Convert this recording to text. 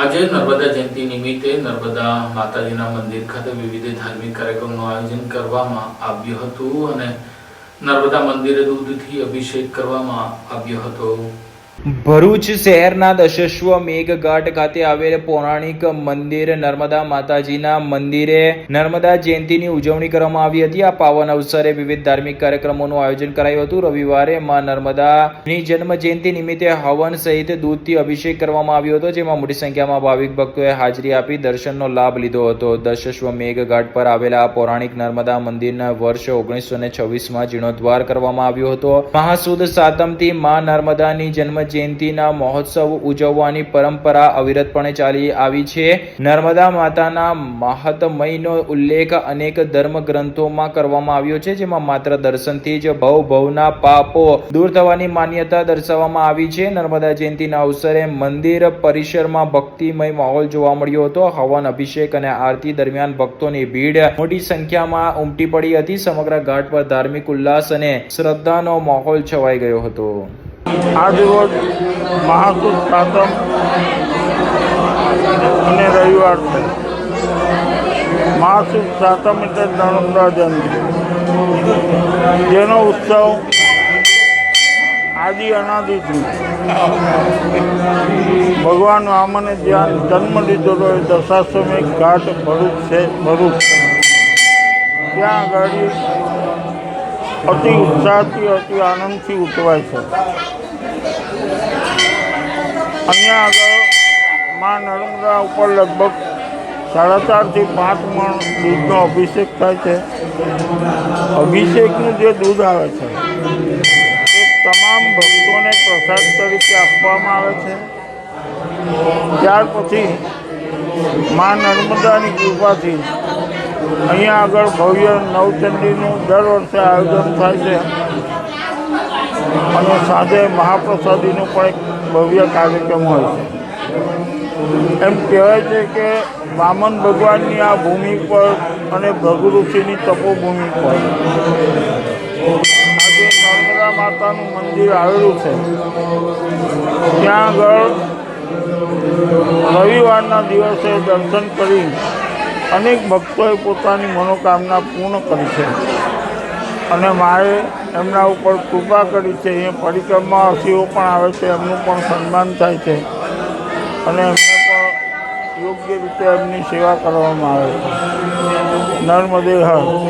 આજે નર્મદા જયંતિ નિમિત્તે નર્મદા માતાજીના મંદિર ખાતે વિવિધ ધાર્મિક કાર્યક્રમનું આયોજન કરવામાં આવ્યું હતું અને નર્મદા મંદિરે દૂધથી અભિષેક કરવામાં આવ્યો હતો. ભરૂચ શહેરના દશસ્વ મેઘઘાટ ખાતે આવેલ પૌરાણિક મંદિર નર્મદા માતાજીના મંદિરે નર્મદા જયંતિની ઉજવણી કરવામાં આવી હતી. આ પાવન અવસરે વિવિધ ધાર્મિક કાર્યક્રમોનું આયોજન કરાયું હતું. રવિવારે માં નર્મદાની જન્મ જયંતિ નિમિત્તે હવન સહિત દૂધથી અભિષેક કરવામાં આવ્યો હતો, જેમાં મોટી સંખ્યામાં ભાવિક ભક્તોએ હાજરી આપી દર્શનનો લાભ લીધો હતો. દશસ્વ મેઘઘાટ પર આવેલા આ પૌરાણિક નર્મદા મંદિરના વર્ષ ઓગણીસો છવ્વીસમાં જીર્ણોદ્વાર કરવામાં આવ્યો હતો. મહાસુદ સાતમથી માં નર્મદાની જન્મ જયંતિના મહોત્સવ ઉજવવાની પરંપરા અવિરતપણે ચાલી આવી છે. નર્મદા માતાના મહાત્મયનો ઉલ્લેખ અનેક ધર્મ ગ્રંથોમાં કરવામાં આવ્યો છે, જેમાં માત્ર દર્શનથી જ ભવ ભવના પાપો દૂર થવાની માન્યતા દર્શાવવામાં આવી છે. નર્મદા જયંતિના અવસરે મંદિર પરિસરમાં ભક્તિમય માહોલ જોવા મળ્યો હતો. હવન અભિષેક અને આરતી દરમિયાન ભક્તોની ભીડ મોટી સંખ્યામાં ઉમટી પડી હતી. સમગ્ર ઘાટ પર ધાર્મિક ઉલ્લાસ અને શ્રદ્ધાનો માહોલ છવાઈ ગયો હતો. આજરોજ મહાસુદ સાતમ અને રવિવાર છે. મહાસુદ સાતમ એટલે નર્મદા જયંતિ જેનો ઉત્સવ આદિ અનાદિથી ભગવાન વામને જ્યાં જન્મ લીધેલો એ દશાશ્વમેઘ ઘાટ ભરૂચ છે, ભરૂચ. ત્યાં આગળ અતિ ઉત્સાહથી, અતિ આનંદથી ઉજવાય છે. અહીંયા આગળમાં નર્મદા ઉપર લગભગ સાડા ચારથી પાંચ મણ દૂધનો અભિષેક થાય છે. અભિષેકનું જે દૂધ આવે છે, એ તમામ ભક્તોને પ્રસાદ તરીકે આપવામાં આવે છે. ત્યાર પછી મા નર્મદાની કૃપાથી અહીંયા આગળ ભવ્ય નવચંડીનું દર વર્ષે આયોજન થાય છે. અને સાંજે મહાપ્રસાદીનું પણ એક ભવ્ય કાર્યક્રમ હોય છે. એમ કહેવાય છે કે વામન ભગવાનની આ ભૂમિ પર અને ભૃગુ ઋષિની તપોભૂમિ પર આજે નર્મદા માતાનું મંદિર આવેલું છે. ત્યાં આગળ રવિવારના દિવસે દર્શન કરી અનેક ભક્તોએ પોતાની મનોકામના પૂર્ણ કરી છે. અને મારે એમના ઉપર કૃપા કરી છે. એ પરિક્રમાવાસીઓ પણ આવે છે, એમનું પણ સન્માન થાય છે. અને એમને પણ યોગ્ય રીતે એમની સેવા કરવામાં આવે છે. નર્મદે હર.